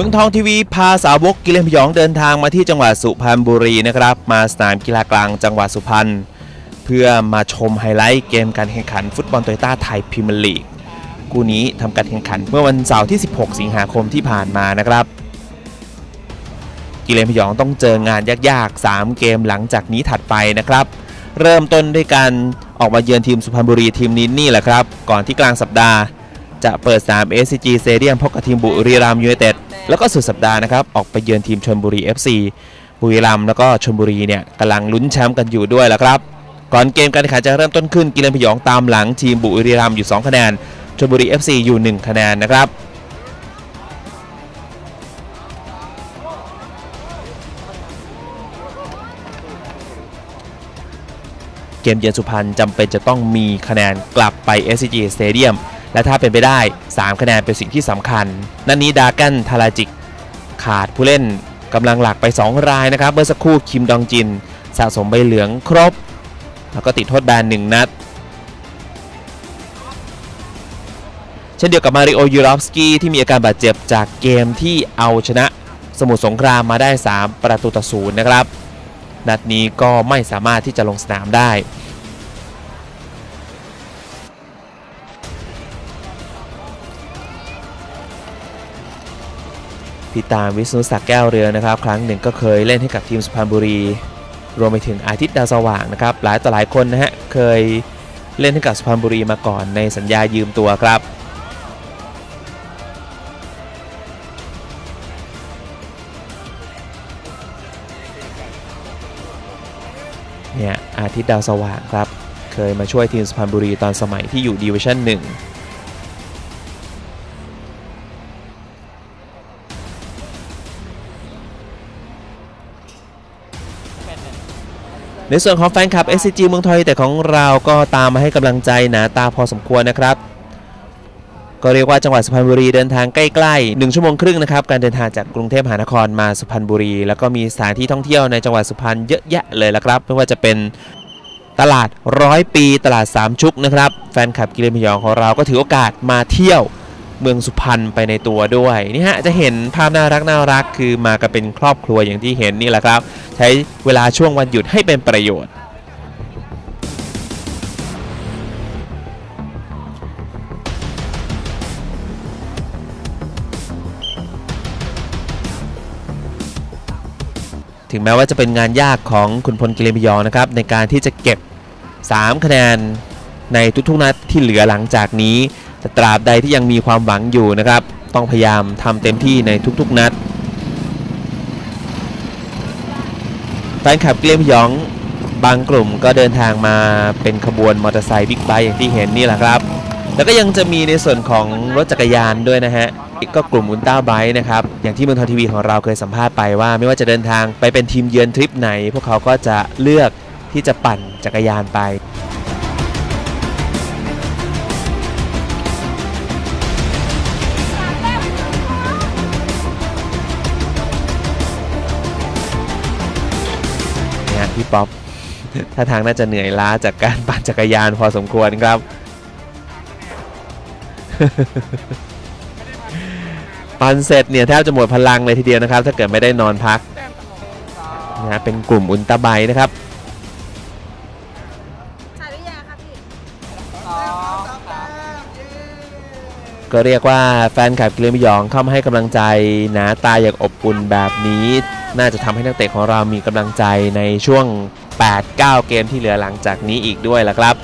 มืองทองทีวีพาสาวกกิเลนพยองเดินทางมาที่จังหวัดสุพรรณบุรีนะครับ มาสนามกีฬากลางจังหวัดสุพรรณเพื่อมาชมไฮไลท์เกมการแข่งขันฟุตบอลโตโยต้าไทยพรีเมียร์ลีกคู่นี้ทำการแข่งขันเมื่อวันเสาร์ที่ 16 สิงหาคมที่ผ่านมานะครับ กิเลนพยองต้องเจองานยากๆ 3 เกมหลังจากนี้ถัดไปนะครับ เริ่มต้นด้วยการออกมาเยือนทีมสุพรรณบุรีทีมนี้นี่แหละครับ ก่อนที่กลางสัปดาห์ จะเปิดสนาม SCG Stadium พบกับทีมบุรีรัมย์ยูไนเต็ด แล้วก็สุดสัปดาห์นะครับออกไปเยือนทีมชลบุรี FC บุรีรัมย์แล้วก็ชลบุรีเนี่ยกำลังลุ้นแชมป์กันอยู่ด้วยแล้วครับ ก่อนเกมการแข่งขันจะเริ่มต้นขึ้นกิเลนพยองตามหลังทีมบุรีรัมย์อยู่ 2 คะแนนชลบุรี FC อยู่ 1 คะแนนนะครับเกมเยือนสุพรรณจำเป็นจะต้องมีคะแนนกลับไป SCG Stadium และถ้าเป็นไปได้ 3 คะแนนเป็นสิ่งที่สำคัญ นันนี้ดากันทาราจิก ขาดผู้เล่นกำลังหลักไป 2 รายนะครับ เมื่อสักครู่คิมดองจิน สะสมใบเหลืองครบ แล้วก็ติดโทษแบน1นัด เช่นเดียวกับมาริโอยูรอฟสกี้ที่มีอาการบาดเจ็บจากเกมที่เอาชนะสมุทรสงครามมาได้ 3 ประตูต่อศูนย์นะครับ นัดนี้ก็ไม่สามารถที่จะลงสนามได้ ติดตามวิษณุศักดิ์แก้วเรือนะครับ ครั้งหนึ่งก็เคยเล่นให้กับทีมสุพรรณบุรี รวมไปถึงอาทิตย์ดาวสว่างนะครับ หลายต่อหลายคนนะฮะเคยเล่นให้กับสุพรรณบุรีมาก่อนในสัญญายืมตัวครับเนี่ยอาทิตย์ดาวสว่างครับ เคยมาช่วยทีมสุพรรณบุรีตอนสมัยที่อยู่ดีวิชั่น1 ในส่วนของแฟนคลับ SCG เมืองทอยแต่ของเราก็ตามมาให้กำลังใจหนาตาพอสมควรนะครับ ก็เรียกว่าจังหวัดสุพรรณบุรีเดินทางใกล้ๆ1ชั่วโมงครึ่งนะครับ การเดินทางจากกรุงเทพมหานครมาสุพรรณบุรี แล้วก็มีสถานที่ท่องเที่ยวในจังหวัดสุพรรณเยอะแยะเลยละครับ ไม่ว่าจะเป็นตลาดร้อยปีตลาดสามชุกนะครับ แฟนคลับกิเลนพยองของเราก็ถือโอกาสมาเที่ยวเมืองสุพรรณไปในตัวด้วยนี่ฮะจะเห็นภาพน่ารักน่ารักคือมากันเป็นครอบครัวอย่างที่เห็นนี่แหละครับ ใช้เวลาช่วงวันหยุดให้เป็นประโยชน์ถึงแม้ว่าจะเป็นงานยากของคุณพลกิเลนพยองนะครับ ในการที่จะเก็บ 3 คะแนนในทุกๆนัดที่เหลือหลังจากนี้แต่ตราบใดที่ยังมีความหวังอยู่นะครับ ต้องพยายามทำเต็มที่ในทุกๆนัด แฟ นคลับเกลียมยองบางกลุ่มก็เดินทางมาเป็นขบวนมอเตอร์ไซค์บิ๊กไบค์อย่างที่เห็นนี่แหละครับ แล้วก็ยังจะมีในส่วนของรถจักรยานด้วยนะฮะก็กลุ่มอุลตร้าไบค์นะครับ อย่างที่เมืองทองทีวีของเราเคยสัมภาษณ์ไปว่า ไม่ว่าจะเดินทางไปเป็นทีมเยือนทริปไหน พวกเขาก็จะเลือกที่จะปั่นจักรยานไป พี่ป๊อปถ้าทางน่าจะเหนื่อยล้าจากการปั่นจักรยานพอสมควรครับ ปั่นเสร็จเนี่ยแทบจะหมดพลังเลยทีเดียวนะครับ ถ้าเกิดไม่ได้นอนพักนะฮะเป็นกลุ่มอุลตร้าไบค์นะครับถ่ายหรือยังครับพี่ก็เรียกว่าแฟนคลับกิเลนพยองเข้ามาให้กำลังใจหนาตาอย่างอบอุ่นแบบนี้ น่าจะทำให้นักเตะของเรามีกำลังใจในช่วง 8-9 เกมที่เหลือหลังจากนี้อีกด้วยล่ะครับ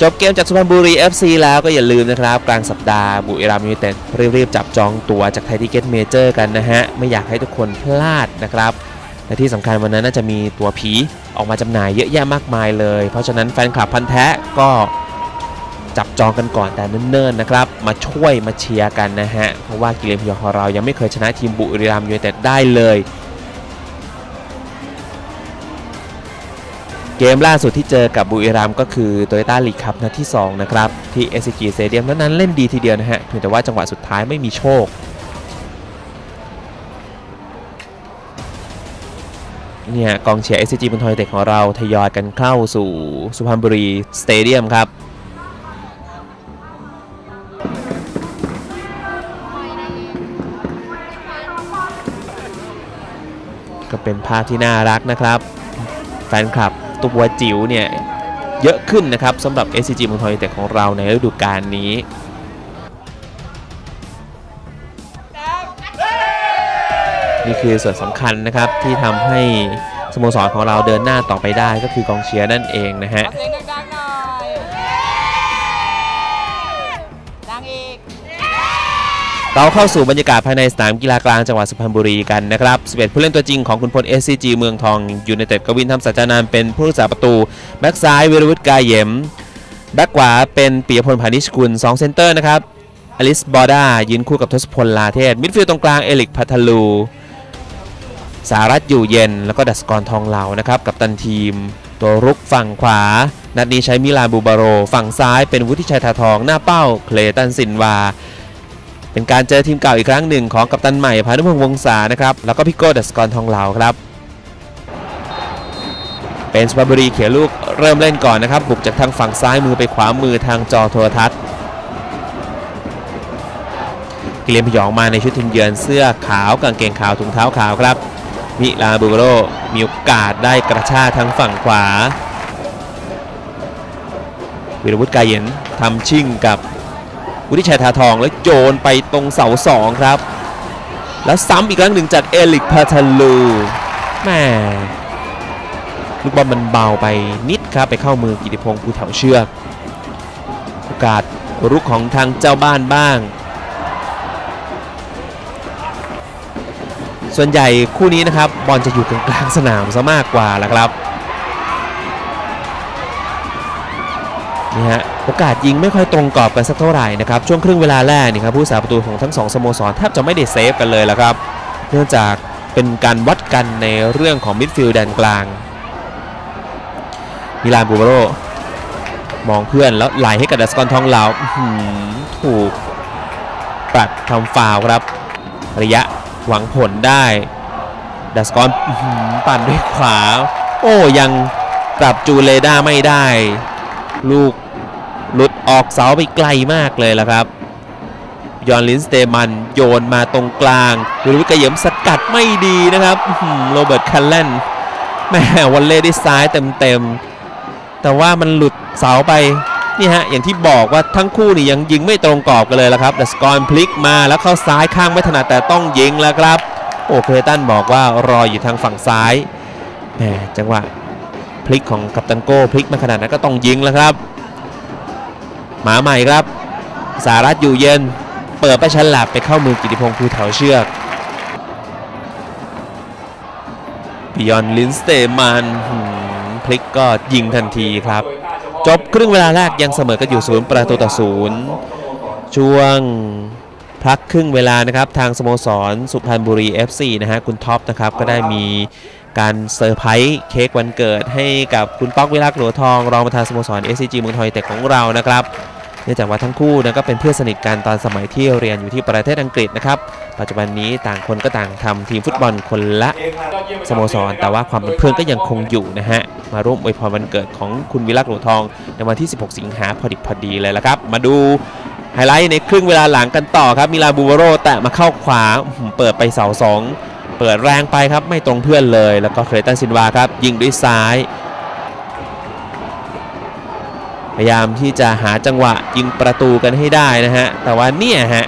จบเกมจากสุพรรณบุรี FC แล้วก็อย่าลืมนะครับ กลางสัปดาห์บุรีรัมย์ยูไนเต็ดรีบๆจับจองตั๋วจากไทยทิเก็ตเมเจอร์กันนะฮะ ไม่อยากให้ทุกคนพลาดนะครับและที่สำคัญวันนั้นน่าจะมีตัวผีออกมาจำหน่ายเยอะแยะมากมายเลย เพราะฉะนั้นแฟนคลับพันธ์แท้ก็ จับจองกันก่อนแต่เนิ่นๆนะครับ มาช่วยมาเชียร์กันนะฮะ เพราะว่ากิเลนพยองของเรายังไม่เคยชนะทีมบุรีรัมย์ยูไนเต็ดได้เลย เกมล่าสุดที่เจอกับบุรีรัมย์ก็คือโตโยต้าลีกคัพนัดที่ 2 นะครับ ที่ SCG Stadium นั้นนั้นเล่นดีทีเดียวนะฮะเพียงแต่ว่าจังหวะสุดท้ายไม่มีโชคเนี่ยกองเชียร์ SCG บนทอยเต็กของเราทยอยกันเข้าสู่สุพรรณบุรีสเตเดียมครับ เป็นภาพที่น่ารักนะครับ แฟนคลับตัวจิ๋วเนี่ยเยอะขึ้นนะครับสำหรับ SCG เมืองทองยูเต็ดของเราในฤดูกาลนี้นี่คือส่วนสำคัญนะครับที่ทำให้สโมสรของเราเดินหน้าต่อไปได้ก็คือกองเชียร์นั่นเองนะฮะ เราเข้าสู่บรรยากาศภายในสนามกีฬากลางจังหวัดสุพรรณบุรีกันนะครับ 11 ผู้เล่นตัวจริงของคุณพล SCG เมืองทองยูไนเต็ดกวินทำสัจจานานเป็นผู้รักษาประตู แบ็กซ้ายวิรวุฒิกายเยม แบ็กขวาเป็นปียพลพานิชกุล 2 เซนเตอร์นะครับ อลิสบอดายืนคู่กับทศพลลาเทศ มิดฟิลด์ตรงกลางเอลิกพัทลู สารัตอยู่เย็น แล้วก็ดัสกรทองเหลานะครับ กับตันทีม ตัวรุกฝั่งขวา นัดนี้ใช้มิลานบูบาโร ฝั่งซ้ายเป็นวุฒิชัยทาทอง หน้าเป้า เคลตันสินวา เป็นการเจอทีมเก่าอีกครั้งหนึ่งของกัปตันใหม่พานุพงษ์วงศานะครับแล้วก็พี่โก้ดัสกรทองเหลาครับ เป็นสุพรรณบุรีเขียลูกเริ่มเล่นก่อนนะครับ บุกจากทางฝั่งซ้ายมือไปขวามือทางจอโทรทัศน์กิเลนพยองมาในชุดทีมเยือนเสื้อขาวกางเกงขาวถุงเท้าขาวครับมิลาบูโรมีโอกาสได้กระชากทางฝั่งขวาวิรวุฒิกายเย็นทำชิ่งกับ วุฒิชัยทาทองแล้วโยนไปตรงเสาสองครับ แล้วซ้ำอีกครั้งหนึ่งจากเอลิกพาทาลูแม่ลูกบอลมันเบาไปนิดครับไปเข้ามือกิติพงศ์ภูแถวเชือกโอกาสรุกของทางเจ้าบ้านบ้าง ส่วนใหญ่คู่นี้นะครับบอลจะอยู่กลางสนามซะมากกว่าละครับนี่ฮะ โอกาสยิงไม่ค่อยตรงกรอบกันสักเท่าไหร่นะครับช่วงครึ่งเวลาแรกนี่ครับผู้สาประตูของทั้งสองสโมสรแทบจะไม่ได้เซฟกันเลยละครับ เนื่องจากเป็นการวัดกันในเรื่องของมิดฟิลด์แดนกลางมิลานบูบาโรมองเพื่อนแล้วไหลให้กับดัสกอนทองเหลาถูกปัดทำฟาวครับ ระยะหวังผลได้ดัสกอนปั่นด้วยขวา โอ้ยังกลับจูเลด้าไม่ได้ ลูก หลุดออกเสาไปไกลมากเลยละครับ ยอนลินสเตมันโยนมาตรงกลางวิรุวิกเหยมสกัดไม่ดีนะครับโรเบิร์ตคันเลนแม่วันเล่ด้วยซ้ายเต็มๆ แต่ว่ามันหลุดเสาไปนี่ฮะอย่างที่บอกว่าทั้งคู่นี่ยังยิงไม่ตรงกรอบกันเลยละครับแต่สกอร์พลิกมาแล้วเข้าซ้ายข้างไม่ถนัดแต่ต้องยิงแล้วครับ โอเคตันบอกว่ารออยู่ทางฝั่งซ้ายแหมจังหวะพลิกของกัปตันโก้พลิกมาขนาดนั้นก็ต้องยิงแล้วครับ หมาใหม่ครับ สารัตอยู่เย็น เปิดไปฉลับไปเข้ามือกิติพงศ์ภูแถวเชือกบิยอนลินสเตมันพลิกก็ยิงทันทีครับ จบครึ่งเวลาแรกยังเสมอกันอยู่ศูนย์ประตูต่อศูนย์ช่วงพักครึ่งเวลานะครับ ทางสโมสรสุพรรณบุรี FC นะฮะคุณท็อปนะครับ ก็ได้มีการเซอร์ไพรส์เค้กวันเกิดให้กับคุณป๊อกวิลักษ์หลัวทอง รองประธานสโมสร SCG เมืองทอยูไนเต็ดของเรานะครับ เนื่องจากว่าทั้งคู่นะก็เป็นเพื่อนสนิทกันตอนสมัยที่เรียนอยู่ที่ประเทศอังกฤษนะครับ ปัจจุบันนี้ต่างคนก็ต่างทำทีมฟุตบอลคนละสโมสร แต่ว่าความเป็นเพื่อนก็ยังคงอยู่นะฮะ มาร่วมอวยพรวันเกิดของคุณวิลักษ์หลัวทองในวันที่ 16 สิงหาพอดิบพอดีเลยละครับ มาดูไฮไลท์ในครึ่งเวลาหลังกันต่อครับมิลาบูวาโรแตะมาเข้าขวาเปิดไปเสาสองเปิดแรงไปครับไม่ตรงเพื่อนเลย แล้วก็เครตันซินวาครับยิงด้วยซ้าย พยายามที่จะหาจังหวะยิงประตูกันให้ได้นะฮะ แต่ว่าเนี่ยฮะ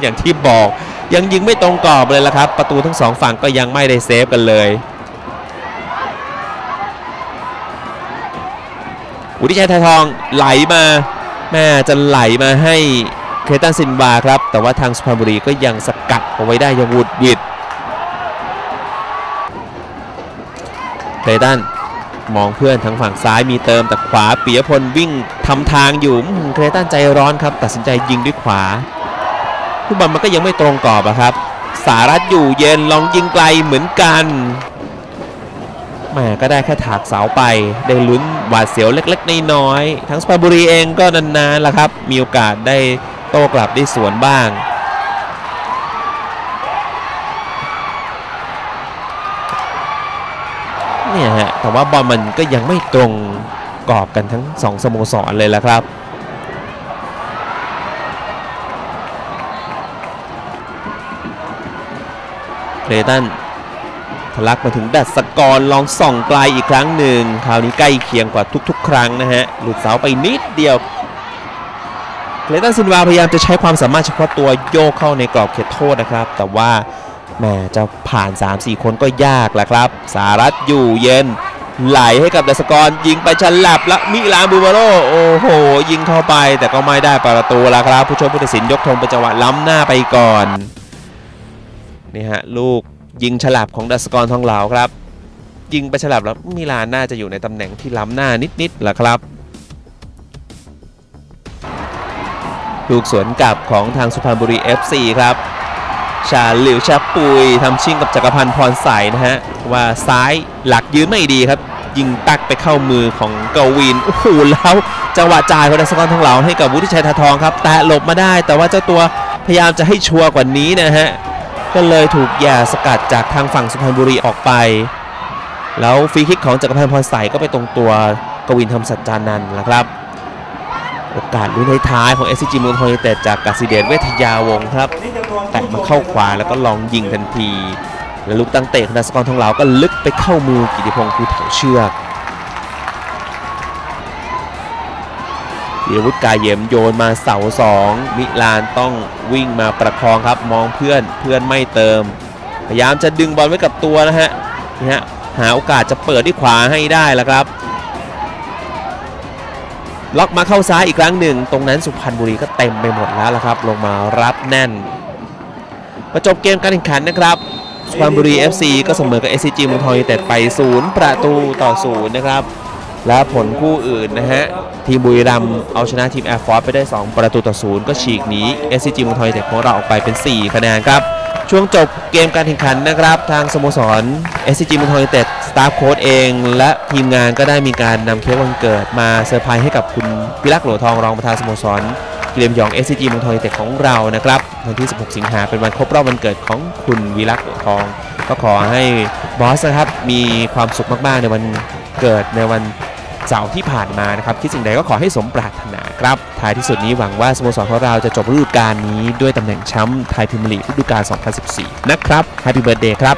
อย่างที่บอกยังยิงไม่ตรงกรอบเลยละครับ ประตูทั้งสองฝั่งก็ยังไม่ได้เซฟกันเลยอุทิชัยไทยทองไหลมาแม่จะไหลมาให้เคตันซินวาครับ แต่ว่าทางสุพรรณบุรีก็ยังสกัดเอาไว้ได้ยังวุดวิดเคตัน มองเพื่อนทางฝั่งซ้ายมีเติมแต่ขวาปียพลวิ่งทำทางอยู่เคตันใจร้อนครับ ตัดสินใจยิงด้วยขวาลูกบอลมันก็ยังไม่ตรงกรอบอะครับ สารัตอยู่เย็นลองยิงไกลเหมือนกันแหมก็ได้แค่ถากเสาไป ได้ลุ้นหวาดเสียวเล็กๆน้อยๆทั้งสปาบุรีเองก็นานๆละครับ มีโอกาสได้โต้กลับได้สวนบ้าง แต่ว่าบอลมันก็ยังไม่ตรงกรอบกันทั้งสองสโมสรเลยละครับเคลตันทะลักมาถึงดัชกอรลองส่องไกลอีกครั้งหนึ่งคราวนี้ใกล้เคียงกว่าทุกๆ ครั้งนะฮะหลุดเสาไปนิดเดียวเคลตันซินวาพยายามจะใช้ความสามารถเฉพาะตัวโยกเข้าในกรอบเขตโทษนะครับ แต่ว่าแหมจะผ่าน 3-4 คนก็ยากแหละครับ สารัตอยู่เย็น ไหลให้กับดัชกรยิงไปฉลับแล้วมิลานบูบาโรโอ้โห ยิงเข้าไปแต่ก็ไม่ได้ประตูแล้วครับ ผู้ช่วยผู้ตัดสินยกธงเป็นจังหวะล้ำหน้าไปก่อนนี่ฮะลูกยิงฉลับของดัชกรทองเหลาครับ ยิงไปฉลับแล้วมิลานน่าจะอยู่ในตำแหน่งที่ล้ำหน้านิดๆแหละครับ ลูกสวนกลับของทางสุพรรณบุรี FC ครับ ชาหลิวชาปุยทำชิงกับจักรพันธ์พรใสนะฮะ ว่าซ้ายหลักยืนไม่ดีครับ ยิงตักไปเข้ามือของกวินโอ้โหแล้วจังหวะจ่ายของดัชกรทองเหลาให้กับวุฒิชัยทาทองครับ แต่หลบมาได้ แต่ว่าเจ้าตัวพยายามจะให้ชัวร์กว่านี้นะฮะ ก็เลยถูกแย่สกัดจากทางฝั่งสุพรรณบุรีออกไป แล้วฟรีคิกของจักรพันธ์พรใสก็ไปตรงตัวกวินทำสัจจานันท์นะครับ โอกาสลุ้นท้ายของ SCG เมืองทองยูไนเต็ดจากกสิเดชเวทยาวงครับ แตะมาเข้าขวาแล้วก็ลองยิงทันที แล้วลูกตั้งเตะของดัสกรทองเหลาก็ลึกไปเข้ามือกิติพงศ์ภูเถาเชือกธีรวุฒิกายเยมโยนมาเสาสองมิลานต้องวิ่งมาประคองครับมองเพื่อนเพื่อนไม่เติม พยายามจะดึงบอลไว้กับตัวนะฮะนี่ฮะหาโอกาสจะเปิดที่ขวาให้ได้แล้วครับ ล็อกมาเข้าซ้ายอีกครั้งหนึ่ง ตรงนั้นสุพรรณบุรีก็เต็มไปหมดแล้วละครับ ลงมารับแน่น ประจบเกมการแข่งขันนะครับสุพรรณบุรี FC ก็เสมอกับ SCG เมืองทองยูเต็ดไป 0 ประตูต่อ 0 นะครับ และผลคู่อื่นนะฮะ ทีมบุรีรัมย์เอาชนะทีมแอร์ฟอร์สไปได้ 2 ประตูต่อ 0 ก็ฉีกหนี SCG เมืองทองยูเต็ดของเราออกไปเป็น 4 คะแนนครับ ช่วงจบเกมการแข่งขันนะครับ ทางสโมสร SCG เมืองทองยูเต็ดสตาฟโค้ชเอง และทีมงานก็ได้มีการนำเค้กวันเกิดมาเซอร์ไพรส์ให้กับคุณพิรักษ์โหลทองรองประธานสโมสรเกมยอง SCG เมืองทองยูเต็ดของเรานะครับวันที่ 16 สิงหาเป็นวันครบรอบวันเกิดของคุณวิรักษ์โหลทอง ก็ขอให้บอสนะครับมีความสุขมากๆในวันเกิดในวัน เสาร์ที่ผ่านมานะครับคิดสิ่งใดก็ขอให้สมปรารถนาครับท้ายที่สุดนี้หวังว่าสโมสรของเราจะจบฤดูกาลนี้ด้วยตำแหน่งแชมป์ไทยพรีเมียร์ลีกฤดูกาล 2014 นะครับ Happy Birthday ครับ